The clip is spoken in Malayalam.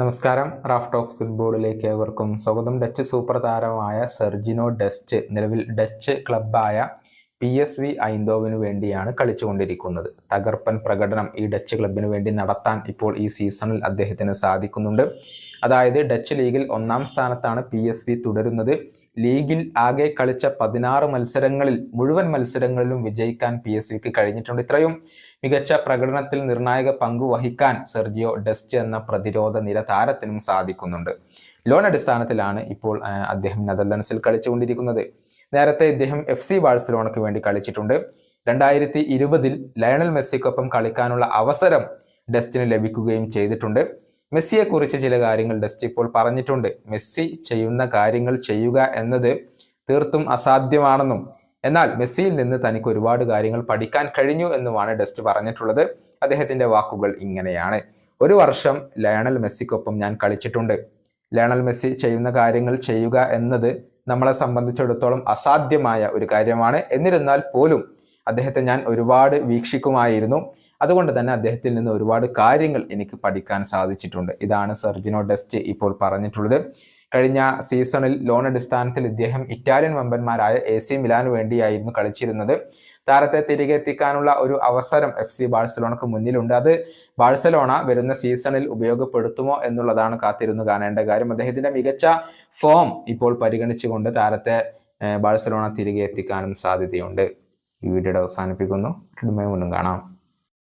നമസ്കാരം. റാഫ് ടോക്സ് ഫുട്ബോളിലേക്ക് ഏവർക്കും സ്വാഗതം. ഡച്ച് സൂപ്പർ താരമായ സെർജിനോ ഡെസ്റ്റ് നിലവിൽ ഡച്ച് ക്ലബ്ബായ പി എസ് വി ഐന്തോവിന് വേണ്ടിയാണ് കളിച്ചുകൊണ്ടിരിക്കുന്നത്. തകർപ്പൻ പ്രകടനം ഈ ഡച്ച് ക്ലബിന് വേണ്ടി നടത്താൻ ഇപ്പോൾ ഈ സീസണിൽ അദ്ദേഹത്തിന് സാധിക്കുന്നുണ്ട്. അതായത് ഡച്ച് ലീഗിൽ ഒന്നാം സ്ഥാനത്താണ് പി എസ് വി തുടരുന്നത്. ലീഗിൽ ആകെ കളിച്ച പതിനാറ് മത്സരങ്ങളിൽ മുഴുവൻ മത്സരങ്ങളിലും വിജയിക്കാൻ പി എസ് വിക്ക് കഴിഞ്ഞിട്ടുണ്ട്. ഇത്രയും മികച്ച പ്രകടനത്തിൽ നിർണായക പങ്കു വഹിക്കാൻ സെർജിയോ ഡെസ്റ്റ് എന്ന പ്രതിരോധ നിര താരത്തിനും സാധിക്കുന്നുണ്ട്. ലോൺ അടിസ്ഥാനത്തിലാണ് ഇപ്പോൾ അദ്ദേഹം നെതർലൻഡ്സിൽ കളിച്ചുകൊണ്ടിരിക്കുന്നത്. നേരത്തെ ഇദ്ദേഹം എഫ് സി ബാഴ്സലോണയ്ക്ക് വേണ്ടി കളിച്ചിട്ടുണ്ട്. രണ്ടായിരത്തി ഇരുപതിൽ ലയണൽ മെസ്സിക്കൊപ്പം കളിക്കാനുള്ള അവസരം ഡസ്റ്റിന് ലഭിക്കുകയും ചെയ്തിട്ടുണ്ട്. മെസ്സിയെക്കുറിച്ച് ചില കാര്യങ്ങൾ ഡസ്റ്റ് ഇപ്പോൾ പറഞ്ഞിട്ടുണ്ട്. മെസ്സി ചെയ്യുന്ന കാര്യങ്ങൾ ചെയ്യുക എന്നത് തീർത്തും അസാധ്യമാണെന്നും എന്നാൽ മെസ്സിയിൽ നിന്ന് തനിക്ക് ഒരുപാട് കാര്യങ്ങൾ പഠിക്കാൻ കഴിഞ്ഞു എന്നുമാണ് ഡസ്റ്റ് പറഞ്ഞിട്ടുള്ളത്. അദ്ദേഹത്തിന്റെ വാക്കുകൾ ഇങ്ങനെയാണ്. ഒരു വർഷം ലയണൽ മെസ്സിക്കൊപ്പം ഞാൻ കളിച്ചിട്ടുണ്ട്. ലയണൽ മെസ്സി ചെയ്യുന്ന കാര്യങ്ങൾ ചെയ്യുക എന്നത് നമ്മളെ സംബന്ധിച്ചിടത്തോളം അസാധ്യമായ ഒരു കാര്യമാണ്. എന്നിരുന്നാൽ പോലും അദ്ദേഹത്തെ ഞാൻ ഒരുപാട് വീക്ഷിക്കുമായിരുന്നു. അതുകൊണ്ട് തന്നെ അദ്ദേഹത്തിൽ നിന്ന് ഒരുപാട് കാര്യങ്ങൾ എനിക്ക് പഠിക്കാൻ സാധിച്ചിട്ടുണ്ട്. ഇതാണ് സെർജിനോ ഡെസ്റ്റ് ഇപ്പോൾ പറഞ്ഞിട്ടുള്ളത്. കഴിഞ്ഞ സീസണിൽ ലോൺ അടിസ്ഥാനത്തിൽ ഇദ്ദേഹം ഇറ്റാലിയൻ വമ്പന്മാരായ എ സി മിലാന് വേണ്ടിയായിരുന്നു കളിച്ചിരുന്നത്. താരത്തെ തിരികെ എത്തിക്കാനുള്ള ഒരു അവസരം എഫ് സി ബാഴ്സലോണക്ക് മുന്നിലുണ്ട്. അത് ബാഴ്സലോണ വരുന്ന സീസണിൽ ഉപയോഗപ്പെടുത്തുമോ എന്നുള്ളതാണ് കാത്തിരുന്നു കാണേണ്ട കാര്യം. അദ്ദേഹത്തിന്റെ മികച്ച ഫോം ഇപ്പോൾ പരിഗണിച്ചുകൊണ്ട് താരത്തെ ബാഴ്സലോണ തിരികെ എത്തിക്കാനും സാധ്യതയുണ്ട്. ഈ വീഡിയോ അവസാനിപ്പിക്കുന്നു. വീണ്ടും കാണാം.